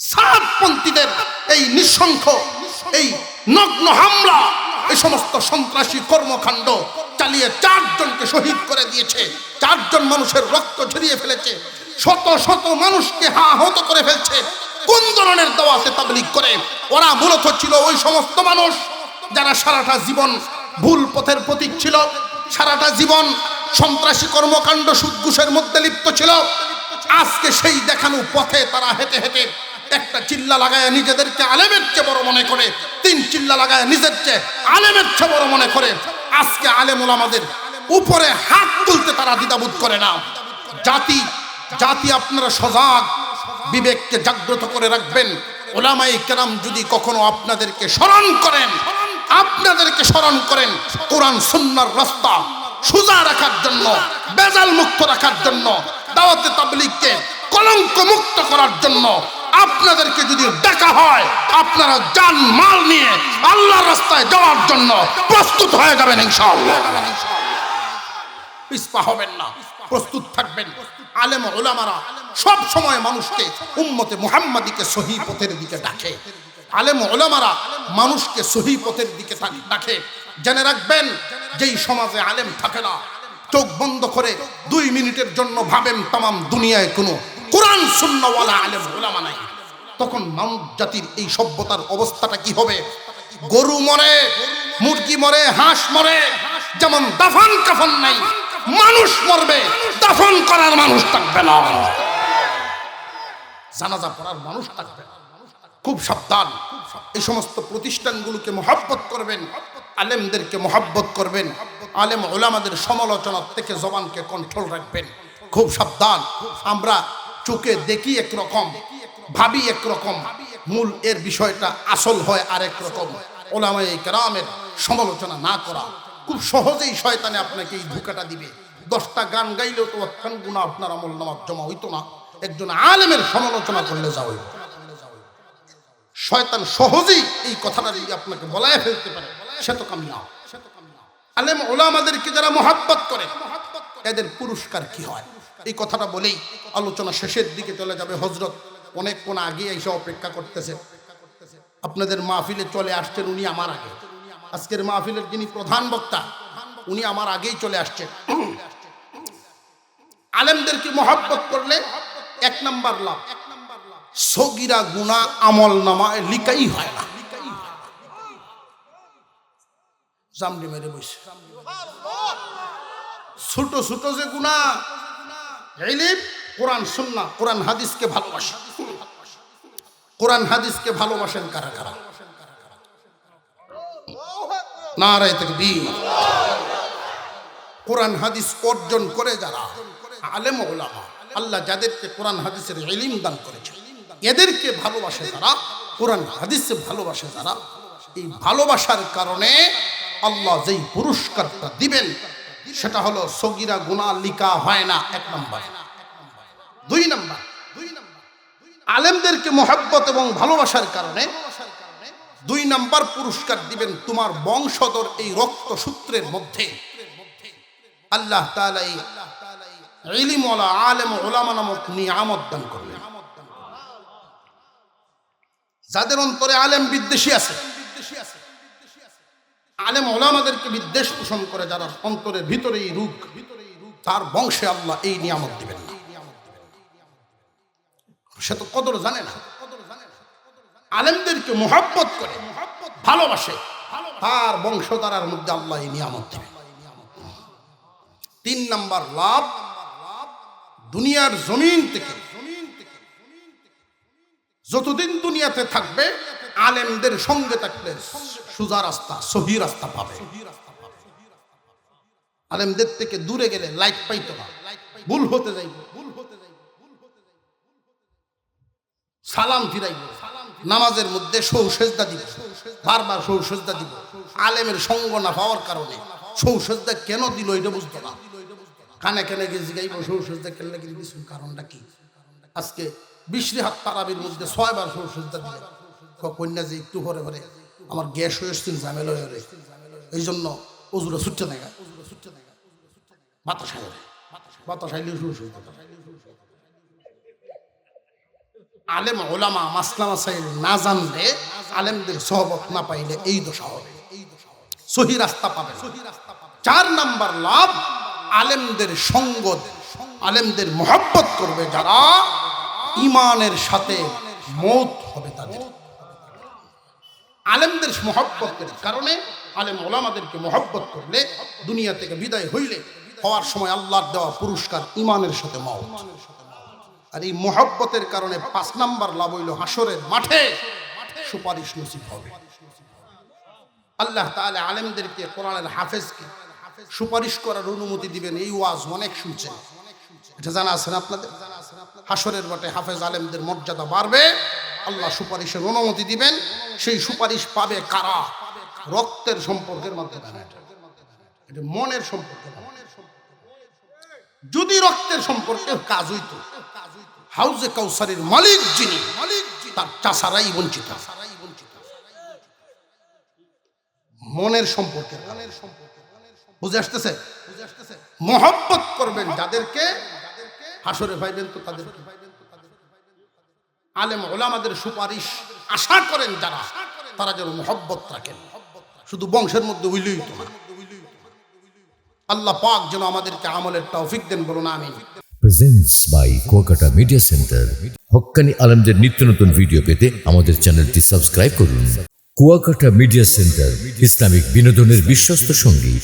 সাতপন্থীদের এই নিঃসংখ এই নগ্ন হামলা, এই সমস্ত সন্ত্রাসী কর্মকাণ্ড চালিয়ে চারজনকে শহীদ করে দিয়েছে। চারজন মানুষের রক্ত ঝরিয়ে ফেলেছে। শত শত মানুষকে হা হত করে ফেলছে। কোন ধরনের দাওয়াতে তাবলিগ করে? ওরা মূলত ছিল ওই সমস্ত মানুষ যারা সারাটা জীবন ভুল পথের প্রতীক ছিল, সারাটা জীবন সন্ত্রাসী কর্মকাণ্ড সুদঘুষের মধ্যে লিপ্ত ছিল। আজকে সেই দেখানো পথে তারা হেঁটে হেঁটে একটা চিল্লা লাগায় নিজেদেরকে আলেমের চেয়ে বড় মনে করে, তিন চিল্লা লাগায় নিজের চেয়ে আলেমের চেয়ে বড় মনে করে। আজকে আলেমুল আমাদের উপরে হাত তুলতে তারা দ্বিধাবোধ করে না। জাতি জাতি আপনারা সজাগ, বিবেককে জাগ্রত করে রাখবেন। ওলামাই কেরাম যদি কখনো আপনাদেরকে স্মরণ করেন, আপনাদেরকে স্মরণ করেন কোরআন সুন্নার রাস্তা সোজা রাখার জন্য, বেজাল মুক্ত রাখার জন্য, দাওয়াতে তাবলিগকে কলঙ্ক মুক্ত করার জন্য আপনাদেরকে যদি ডাকা হয়, আপনারা জান মাল নিয়ে আল্লাহর রাস্তায় যাওয়ার জন্য প্রস্তুত হয়ে যাবেন ইনশাআল্লাহ। হবেন না, প্রস্তুত থাকবেন। আলেম ওলামারা সব সময় মানুষকে, উম্মতে মুহাম্মাদিকে সহি পথের দিকে ডাকে। আলেম ওলামারা মানুষকে সহি পথের দিকে ডাকে। জেনে রাখবেন, যেই সমাজে আলেম থাকে না, চোখ বন্ধ করে দুই মিনিটের জন্য ভাবেন, তামাম দুনিয়ায় কোনো কোরআন সুন্নাওয়ালা আলেম ওলামা নাই। তখন মানব জাতির এই সভ্যতার অবস্থাটা কি হবে? গরু মরে, মুরগি মরে, হাঁস মরে, যেমন দাফন কাফন নাই, মানুষ মরবে, দাফন করার মানুষ থাকবে না। জানাজা পড়ার মানুষ থাকবে। খুব সাবধান। এই সমস্ত প্রতিষ্ঠানগুলোকে মহাব্বত করবেন, আলেমদেরকে মহাব্বত করবেন, আলেম ওলামাদের সমালোচনা থেকে জবানকে কন্ট্রোল রাখবেন। খুব সাবধান। আমরা চোখে দেখি একরকম, ভাবি একরকম। মূল এর বিষয়টা আসল হয় আরেক রকম। ওলামাই কেরামের সমালোচনা না করা। খুব সহজেই শয়তানে আপনাকে এই ধোকাটা দিবে। দশটা গান গাইলেও তো একখান গুণা আপনার আমল নামাজ জমা হইতো না। একজন আলেমের সমালোচনা করলে যা হইব শয়তান সহজেই এই কথাটা যদি আপনাকে বলায় ফেলতে পারে, সে তো কামিয়াব। আলেম ওলামাদেরকে যারা মোহাব্বত করে, এদের পুরস্কার কি হয়? এই কথাটা বলেই আলোচনা শেষের দিকে চলে যাবে হজরত অনেকক্ষণ আগে এসে অপেক্ষা করতেছে। আপনাদের মাহফিলে চলে আসছেন উনি আমার আগে। আজকের মাহফিলের যিনি প্রধান বক্তা, উনি আমার আগেই চলে আসছেন। আলেমদেরকে মহাব্বত করলে? এক নাম্বার লাভ। সগিরা গুণা আমল নামায় লিকাই হয় না। জামডি মেরে বসে। ছোট ছোট যে গুণা এলিম কোরআন সুন্না কোরআন হাদিসকে ভালোবাসে কোরআন হাদিসকে ভালোবাসেন কারা কারা? নারায় তাকবীর। কোরআন হাদিস অর্জন করে যারা, আলেম ওলামা আল্লাহ যাদেরকে কোরআন হাদিসের ইলিম দান করেছে এদেরকে ভালোবাসে যারা, কোরআন হাদিসে ভালোবাসে যারা, এই ভালোবাসার কারণে আল্লাহ যেই পুরস্কারটা দিবেন সেটা হলো সগিরা গুণা লিকা হয় না, এক নম্বর। দুই নম্বর। আলেমদেরকে মোহাব্বত এবং ভালোবাসার কারণে দুই নাম্বার পুরস্কার দিবেন তোমার বংশধর এই রক্ত সূত্রের মধ্যে। আল্লাহ আলেম ওলামা নামক নিয়ামত দান করবেন। যাদের অন্তরে আলেম বিদ্বেষী আছে আলেম ওলামাদেরকে বিদ্বেষ পোষণ করে যারা অন্তরের ভিতরে এই রূপ তার বংশে আল্লাহ এই নিয়ামত দিবেন না। সে তো কদর জানে না। আলেমদেরকে মোহাব্বত করে, ভালোবাসে, তার বংশধারার মধ্যে আল্লাহ এই নিয়ামত দেবেন। তিন নাম্বার লাভ, দুনিয়ার জমিন থেকে, যতদিন দুনিয়াতে থাকবে আলেমদের সঙ্গে থাকলে সুজা রাস্তা, সহি রাস্তা পাবে। আলেমদের থেকে দূরে গেলে লাইট পাইতো না। ভুল হতে যাইব। ভুল হতে সালাম ফিরাইব। নামাজের মধ্যে সৌ সেজদা দিব। বারবার সৌ সেজদা দিব। আলেমের সঙ্গ না পাওয়ার কারণে সৌ সেজদা কেন দিল এটা বুঝতো না। কানে কানে গিয়ে জিগাইব, সৌ সেজদা কেন দিস কারণটা কি? আজকে বিশ্রী হাত তারাবির মধ্যে ছয়বার সৌ সেজদা ক- কন্যা যে একটু পরে পরে আমার গ্যাস হয়ে এসছিল ঝামেলা হয়ে রে এই জন্য অজুরা ছুটতে দেখা সৌ সেজদা আলেম, ওলামা না জানলে আলেমদের সহবত না পাইলে এই দশা হবে। সহি রাস্তা পাবে। চার নাম্বার লাভ, আলেমদের সঙ্গ আলেমদের মহব্বত করবে যারা, ইমানের সাথে মত হবে তাদের। আলেমদের মহব্বতের কারণে আলেম ওলামাদেরকে মহব্বত করলে, দুনিয়া থেকে বিদায় হইলে হওয়ার সময় আল্লাহর দেওয়া পুরস্কার ইমানের সাথে মত আর এই মহব্বতের কারণে পাঁচ নাম্বার লাভ হইল হাসরের মাঠে সুপারিশ নসিব হবে। আল্লাহ তাহলে আলেমদেরকে, কোরআনের হাফেজকে সুপারিশ করার অনুমতি দিবেন, এই ওয়াজ অনেক শুনছেন। এটা জানা আছেন আপনাদের? হাসরের মাঠে হাফেজ আলেমদের মর্যাদা বাড়বে, আল্লাহ সুপারিশের অনুমতি দিবেন সেই সুপারিশ পাবে কারা? রক্তের সম্পর্কের মাধ্যমে। মনের সম্পর্কে। যদি রক্তের সম্পর্কে কাজ হইতো, হাউজে কাউসারের মালিক যিনি মালিক তার চাষারাই বঞ্চিত। মনের সম্পর্কে মনের সম্পর্কে বুঝে আসতেছে? মহব্বত করবেন যাদেরকে, হাসরে ভাইবেন তো তাদেরকে। আলেম ওলামাদের সুপারিশ আশা করেন যারা, তারা যেন মহব্বত রাখেন। শুধু বংশের মধ্যে উইলই তো আল্লাহ পাক যেন আমাদেরকে আমলের তৌফিক দেন বলুন, আমিন। Presents by Kuakata media centre Haqqani আলমদের নিত্য নতুন ভিডিও পেতে আমাদের চ্যানেলটি সাবস্ক্রাইব করুন। কুয়াকাটা মিডিয়া সেন্টার ইসলামিক বিনোদনের বিশ্বস্ত সঙ্গী।